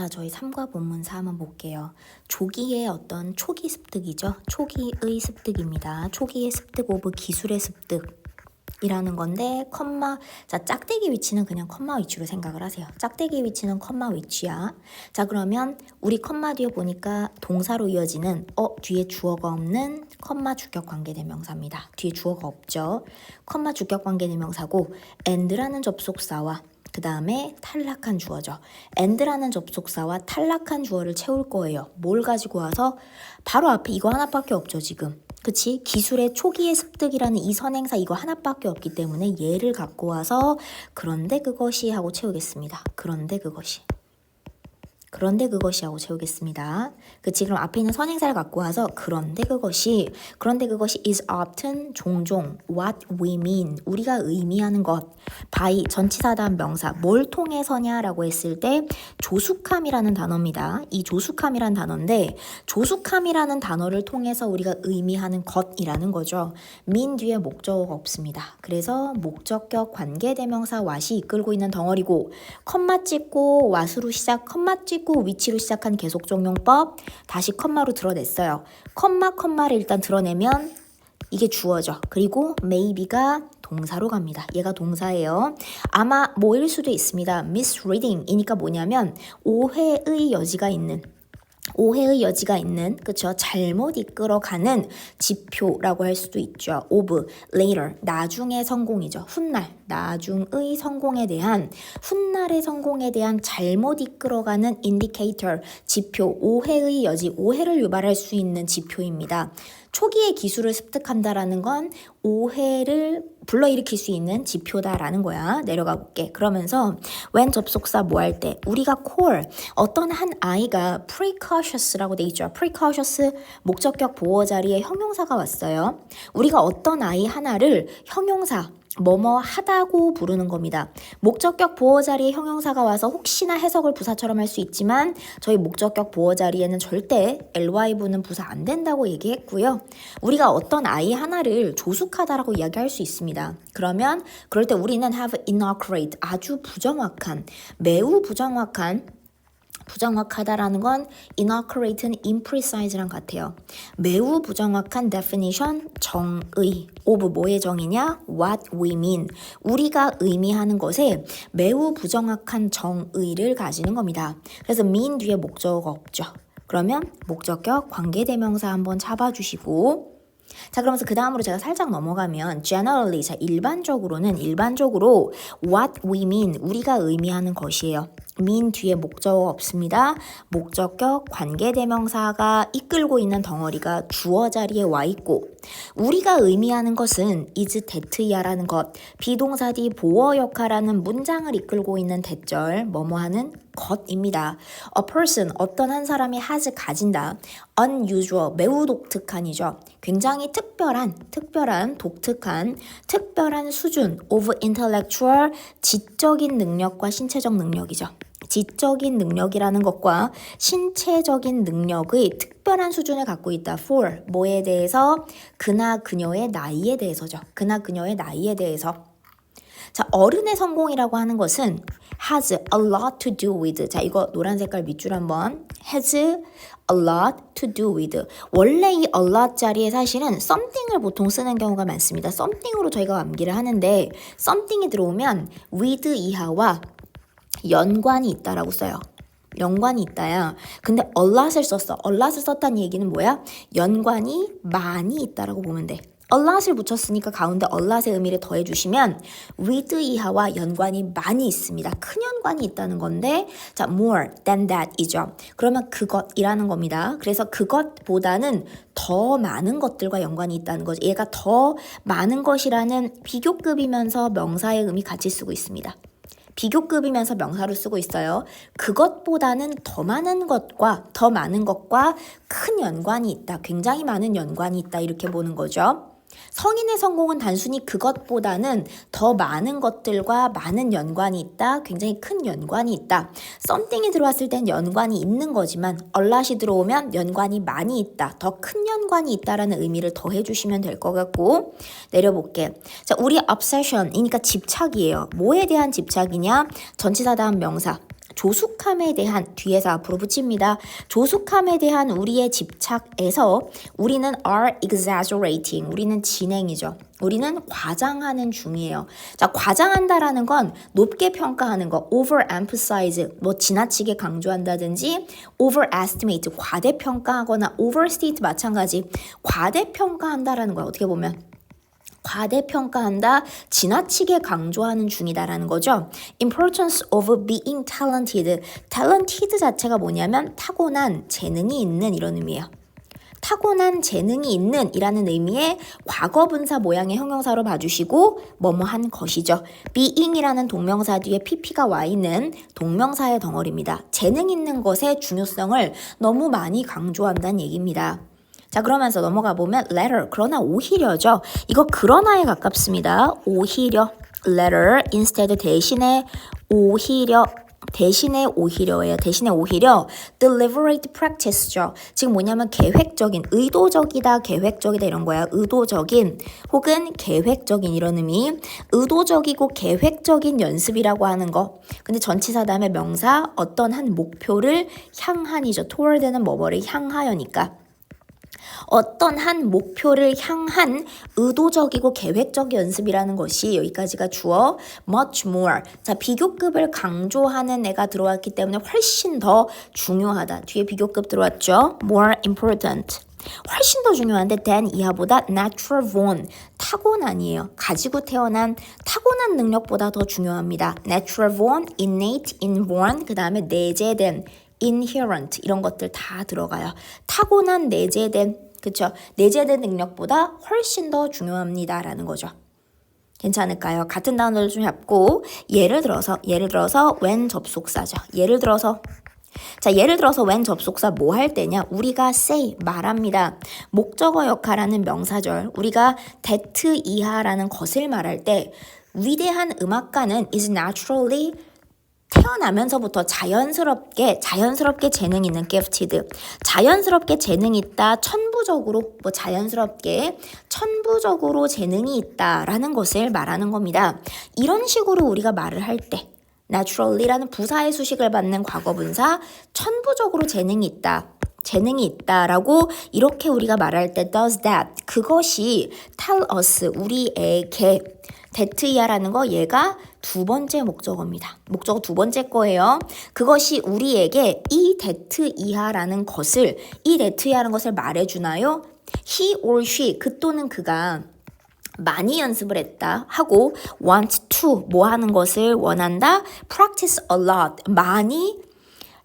자, 저희 3과 본문사 한번 볼게요. 조기의 어떤 초기 습득이죠. 초기의 습득입니다. 초기의 습득 오브 기술의 습득. 이라는 건데 컴마 자 짝대기 위치는 그냥 컴마 위치로 생각을 하세요. 짝대기 위치는 컴마 위치야. 자 그러면 우리 컴마 뒤에 보니까 동사로 이어지는 어 뒤에 주어가 없는 컴마 주격 관계 대명사입니다. 뒤에 주어가 없죠. 컴마 주격 관계 대명사고 and라는 접속사와 그 다음에 탈락한 주어죠. and라는 접속사와 탈락한 주어를 채울 거예요. 뭘 가지고 와서 바로 앞에 이거 하나밖에 없죠 지금. 그치? 기술의 초기의 습득이라는 이 선행사 이거 하나밖에 없기 때문에 얘를 갖고 와서 그런데 그것이 하고 채우겠습니다. 그런데 그것이. 그런데 그것이 하고 채우겠습니다. 그치? 그럼 앞에 있는 선행사를 갖고 와서 그런데 그것이 그런데 그것이 is often 종종 what we mean 우리가 의미하는 것 by 전치사 다음 명사 뭘 통해서냐라고 했을 때 조숙함이라는 단어입니다. 이 조숙함이라는 단어인데 조숙함이라는 단어를 통해서 우리가 의미하는 것이라는 거죠. mean 뒤에 목적어가 없습니다. 그래서 목적격 관계대명사 what이 이끌고 있는 덩어리고 컴마 찍고 what으로 시작 컴마 찍고 위치로 시작한 계속종용법 다시 컴마로 드러냈어요. 컴마 컴마를 일단 드러내면 이게 주어죠. 그리고 maybe가 동사로 갑니다. 얘가 동사예요. 아마 뭐일 수도 있습니다. misreading이니까 뭐냐면 오해의 여지가 있는 오해의 여지가 있는 그쵸 잘못 이끌어가는 지표라고 할 수도 있죠. of later 나중의 성공이죠. 훗날 나중의 성공에 대한 훗날의 성공에 대한 잘못 이끌어가는 indicator 지표 오해의 여지 오해를 유발할 수 있는 지표입니다. 초기의 기술을 습득한다라는 건 오해를 불러일으킬 수 있는 지표다라는 거야. 내려가 볼게. 그러면서 when 접속사 뭐 할 때 우리가 core 어떤 한 아이가 precautions라고 돼 있죠. precautions 목적격 보호 자리에 형용사가 왔어요. 우리가 어떤 아이 하나를 형용사 뭐뭐 하다고 부르는 겁니다. 목적격 보호 자리에 형용사가 와서 혹시나 해석을 부사처럼 할 수 있지만 저희 목적격 보호 자리에는 절대 ly부는 부사 안 된다고 얘기했고요. 우리가 어떤 아이 하나를 조숙하다라고 이야기할 수 있습니다. 그러면 그럴 때 우리는 have inaccurate 아주 부정확한 매우 부정확한 부정확하다라는 건 inaccurate는 imprecise랑 같아요. 매우 부정확한 definition 정의 of 뭐의 정의냐? what we mean 우리가 의미하는 것에 매우 부정확한 정의를 가지는 겁니다. 그래서 mean 뒤에 목적어가 없죠. 그러면 목적격 관계대명사 한번 잡아주시고 자 그러면서 그 다음으로 제가 살짝 넘어가면 generally 자 일반적으로는 일반적으로 what we mean 우리가 의미하는 것이에요. Mean 뒤에 목적어 없습니다. 목적격 관계대명사가 이끌고 있는 덩어리가 주어 자리에 와 있고 우리가 의미하는 것은 is that야라는 것 비동사 뒤 보어 역할하는 문장을 이끌고 있는 대절 뭐뭐하는 것입니다. A person 어떤 한 사람이 has 가진다. unusual 매우 독특한이죠. 굉장히 특별한 특별한 독특한 특별한 수준 of intellectual 지적인 능력과 신체적 능력이죠. 지적인 능력이라는 것과 신체적인 능력의 특별한 수준을 갖고 있다. for 뭐에 대해서 그나 그녀의 나이에 대해서죠. 그나 그녀의 나이에 대해서 자, 어른의 성공이라고 하는 것은 has a lot to do with. 자, 이거 노란 색깔 밑줄 한번. has a lot to do with. 원래 이 a lot 자리에 사실은 something을 보통 쓰는 경우가 많습니다. something으로 저희가 암기를 하는데 something이 들어오면 with 이하와 연관이 있다라고 써요. 연관이 있다야. 근데 a lot을 썼어. a lot을 썼다는 얘기는 뭐야? 연관이 많이 있다라고 보면 돼. a lot을 붙였으니까 가운데 a lot의 의미를 더해주시면 with 이하와 연관이 많이 있습니다. 큰 연관이 있다는 건데 자 more than that 이죠. 그러면 그것이라는 겁니다. 그래서 그것보다는 더 많은 것들과 연관이 있다는 거죠. 얘가 더 많은 것이라는 비교급이면서 명사의 의미 같이 쓰고 있습니다. 비교급이면서 명사로 쓰고 있어요. 그것보다는 더 많은 것과 더 많은 것과 큰 연관이 있다. 굉장히 많은 연관이 있다. 이렇게 보는 거죠. 성인의 성공은 단순히 그것보다는 더 많은 것들과 많은 연관이 있다. 굉장히 큰 연관이 있다. 썸띵이 들어왔을 땐 연관이 있는 거지만 얼랏이 들어오면 연관이 많이 있다. 더 큰 연관이 있다라는 의미를 더해 주시면 될 것 같고 내려볼게. 자, 우리 obsession이니까 집착이에요. 뭐에 대한 집착이냐? 전치사 다음 명사. 조숙함에 대한 뒤에서 앞으로 붙입니다. 조숙함에 대한 우리의 집착에서 우리는 are exaggerating. 우리는 진행이죠. 우리는 과장하는 중이에요. 자, 과장한다라는 건 높게 평가하는 거, overemphasize, 뭐 지나치게 강조한다든지, overestimate, 과대평가하거나 overstate 마찬가지. 과대평가한다라는 거야. 어떻게 보면. 과대평가한다, 지나치게 강조하는 중이다라는 거죠. Importance of being talented. talented 자체가 뭐냐면 타고난 재능이 있는 이런 의미예요. 타고난 재능이 있는 이라는 의미의 과거 분사 모양의 형용사로 봐주시고 뭐뭐한 것이죠. being이라는 동명사 뒤에 pp가 와 있는 동명사의 덩어리입니다. 재능 있는 것의 중요성을 너무 많이 강조한다는 얘기입니다. 자 그러면서 넘어가 보면 letter 그러나 오히려죠. 이거 그러나에 가깝습니다. 오히려 letter instead 대신에 오히려 대신에 오히려예요. 대신에 오히려 deliberate practice죠. 지금 뭐냐면 계획적인, 의도적이다, 계획적이다 이런 거야. 의도적인 혹은 계획적인 이런 의미. 의도적이고 계획적인 연습이라고 하는 거. 근데 전치사 다음에 명사 어떤 한 목표를 향한이죠. toward는 뭐뭐를 향하여니까. 어떤 한 목표를 향한 의도적이고 계획적 연습이라는 것이 여기까지가 주어 much more. 자, 비교급을 강조하는 애가 들어왔기 때문에 훨씬 더 중요하다. 뒤에 비교급 들어왔죠? more important. 훨씬 더 중요한데 than 이하보다 natural born 타고난이에요. 가지고 태어난 타고난 능력보다 더 중요합니다. natural born, innate, inborn 그 다음에 내재된 inherent 이런 것들 다 들어가요. 타고난 내재된 그쵸? 내재된 능력보다 훨씬 더 중요합니다라는 거죠. 괜찮을까요? 같은 단어를 좀 잡고 예를 들어서 예를 들어서 when 접속사죠. 예를 들어서 자, 예를 들어서 when 접속사 뭐 할 때냐? 우리가 say 말합니다. 목적어 역할하는 명사절. 우리가 that 이하라는 것을 말할 때 위대한 음악가는 is naturally 태어나면서부터 자연스럽게 자연스럽게 재능 있는 gifted 자연스럽게 재능 있다 천부적으로 뭐 자연스럽게 천부적으로 재능이 있다라는 것을 말하는 겁니다. 이런 식으로 우리가 말을 할때 naturally라는 부사의 수식을 받는 과거분사 천부적으로 재능이 있다. 재능이 있다라고 이렇게 우리가 말할 때 does that 그것이 tell us 우리에게 데트이아라는 거 얘가 두 번째 목적어입니다. 목적어 두 번째 거예요. 그것이 우리에게 이 데트 이하라는 것을 이 데트 이하라는 것을 말해주나요? he or she 그 또는 그가 많이 연습을 했다 하고 want to 뭐 하는 것을 원한다 practice a lot 많이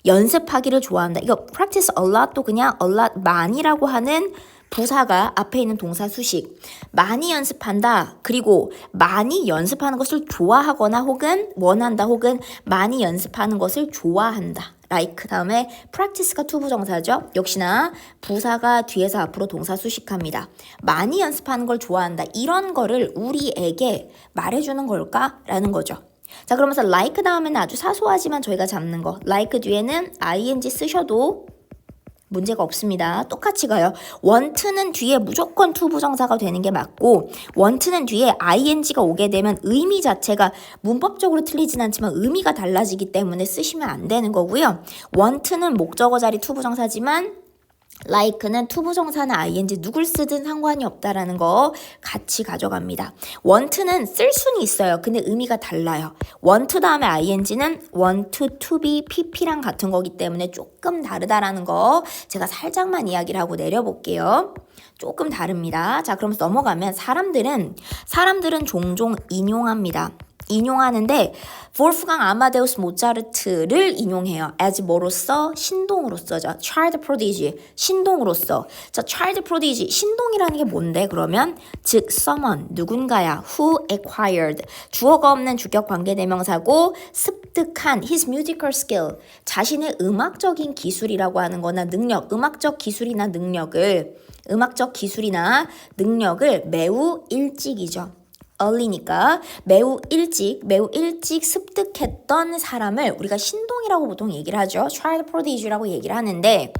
연습하기를 좋아한다. 이거 practice a lot도 그냥 a lot 많이라고 하는 부사가 앞에 있는 동사 수식. 많이 연습한다. 그리고 많이 연습하는 것을 좋아하거나 혹은 원한다 혹은 많이 연습하는 것을 좋아한다. Like 다음에 practice가 투부 정사죠. 역시나 부사가 뒤에서 앞으로 동사 수식합니다. 많이 연습하는 걸 좋아한다. 이런 거를 우리에게 말해주는 걸까? 라는 거죠. 자 그러면서 like 다음에는 아주 사소하지만 저희가 잡는 거. like 뒤에는 ing 쓰셔도 문제가 없습니다. 똑같이 가요. 원트는 뒤에 무조건 투 부정사가 되는 게 맞고 원트는 뒤에 ing가 오게 되면 의미 자체가 문법적으로 틀리진 않지만 의미가 달라지기 때문에 쓰시면 안 되는 거고요. 원트는 목적어 자리 투 부정사지만 like는 투부정사나 ing 누굴 쓰든 상관이 없다라는 거 같이 가져갑니다. want는 쓸 수는 있어요. 근데 의미가 달라요. want 다음에 ing는 want to be pp랑 같은 거기 때문에 조금 다르다라는 거 제가 살짝만 이야기를 하고 내려볼게요. 조금 다릅니다. 자, 그럼 넘어가면 사람들은 사람들은 종종 인용합니다. 인용하는데 볼프강 아마데우스 모차르트를 인용해요. as 뭐로서 신동으로서죠. child prodigy 신동으로서. 자, child prodigy 신동이라는 게 뭔데? 그러면 즉 someone 누군가야 who acquired 주어가 없는 주격 관계 대명사고 습득한 his musical skill 자신의 음악적인 기술이라고 하는 거나 능력, 음악적 기술이나 능력을 음악적 기술이나 능력을 매우 일찍이죠. Early니까 매우 일찍, 매우 일찍 습득했던 사람을 우리가 신동이라고 보통 얘기를 하죠. child prodigy라고 얘기를 하는데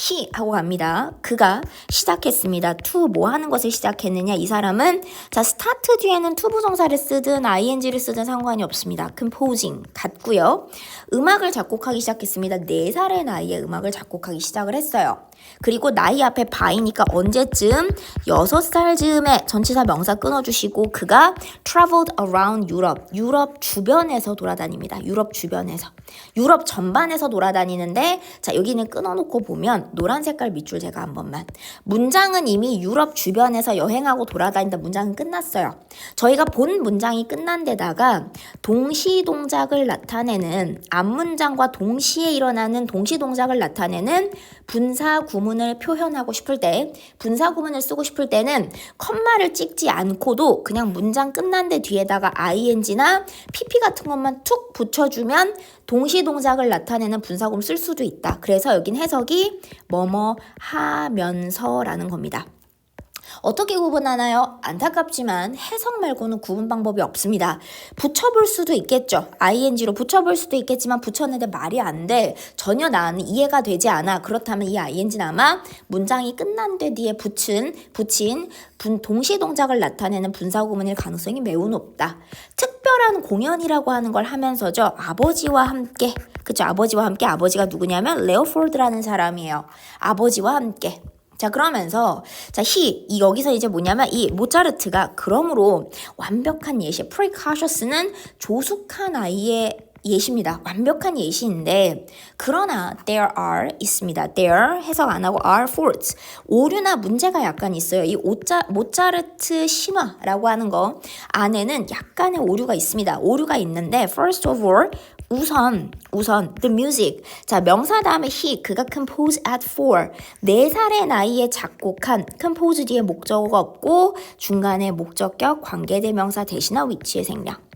he 하고 갑니다. 그가 시작했습니다. to 뭐 하는 것을 시작했느냐? 이 사람은 자 start 뒤에는 to 부정사를 쓰든 ing를 쓰든 상관이 없습니다. composing 같고요. 음악을 작곡하기 시작했습니다. 4살의 나이에 음악을 작곡하기 시작을 했어요. 그리고 나이 앞에 by니까 언제쯤 6살 즈음에 전치사 명사 끊어주시고 그가 traveled around Europe, 유럽 주변에서 돌아다닙니다. 유럽 주변에서. 유럽 전반에서 돌아다니는데 자 여기는 끊어놓고 보면 노란 색깔 밑줄 제가 한 번만 문장은 이미 유럽 주변에서 여행하고 돌아다닌다 문장은 끝났어요. 저희가 본 문장이 끝난 데다가 동시 동작을 나타내는 앞문장과 동시에 일어나는 동시 동작을 나타내는 분사 구문을 표현하고 싶을 때 분사 구문을 쓰고 싶을 때는 컴마를 찍지 않고도 그냥 문장 끝난 데 뒤에다가 ing나 pp 같은 것만 툭 붙여주면 동시 동작을 나타내는 분사구문 쓸 수도 있다. 그래서 여긴 해석이 뭐뭐 하면서라는 겁니다. 어떻게 구분하나요? 안타깝지만 해석 말고는 구분 방법이 없습니다. 붙여볼 수도 있겠죠. ing로 붙여볼 수도 있겠지만 붙였는데 말이 안 돼. 전혀 나는 이해가 되지 않아. 그렇다면 이 ing는 아마 문장이 끝난 데 뒤에 붙인, 붙인 분, 동시 동작을 나타내는 분사 구문일 가능성이 매우 높다. 특별한 공연이라고 하는 걸 하면서죠. 아버지와 함께 그쵸 아버지와 함께 아버지가 누구냐면 레오폴드라는 사람이에요. 아버지와 함께 자 그러면서 자 he 이 여기서 이제 뭐냐면 이 모차르트가 그러므로 완벽한 예시 precocious는 조숙한 아이의 예시입니다. 완벽한 예시인데 그러나 there are 있습니다. there 해석 안 하고 are faults 오류나 문제가 약간 있어요. 이 오짜, 모차르트 신화라고 하는 거 안에는 약간의 오류가 있습니다. 오류가 있는데 first of all 우선 우선 the music. 자 명사 다음에 he 그가 compose at four. 네 살의 나이에 작곡한 compose 뒤에 목적어가 없고 중간에 목적격 관계대명사 대신한 위치의 생략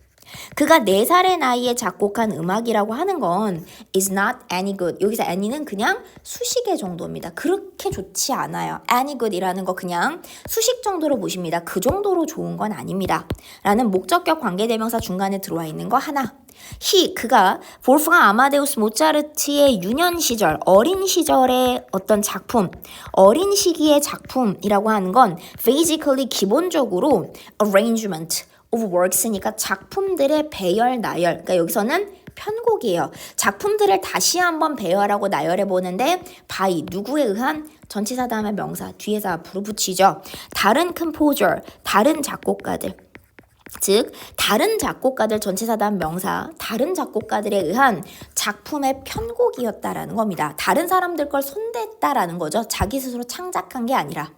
그가 4살의 나이에 작곡한 음악이라고 하는 건 is not any good. 여기서 any는 그냥 수식의 정도입니다. 그렇게 좋지 않아요. any good이라는 거 그냥 수식 정도로 보십니다. 그 정도로 좋은 건 아닙니다. 라는 목적격 관계대명사 중간에 들어와 있는 거 하나. he 그가 볼프강 아마데우스 모차르트의 유년 시절 어린 시절의 어떤 작품 어린 시기의 작품이라고 하는 건 physically 기본적으로 arrangement of works니까 작품들의 배열 나열 그러니까 여기서는 편곡이에요. 작품들을 다시 한번 배열하고 나열해 보는데 by 누구에 의한 전치사 다음에 명사 뒤에서 앞으로 붙이죠. 다른 composer 다른 작곡가들 즉 다른 작곡가들 다음 명사 다른 작곡가들에 의한 작품의 편곡이었다라는 겁니다. 다른 사람들 걸 손댔다라는 거죠. 자기 스스로 창작한 게 아니라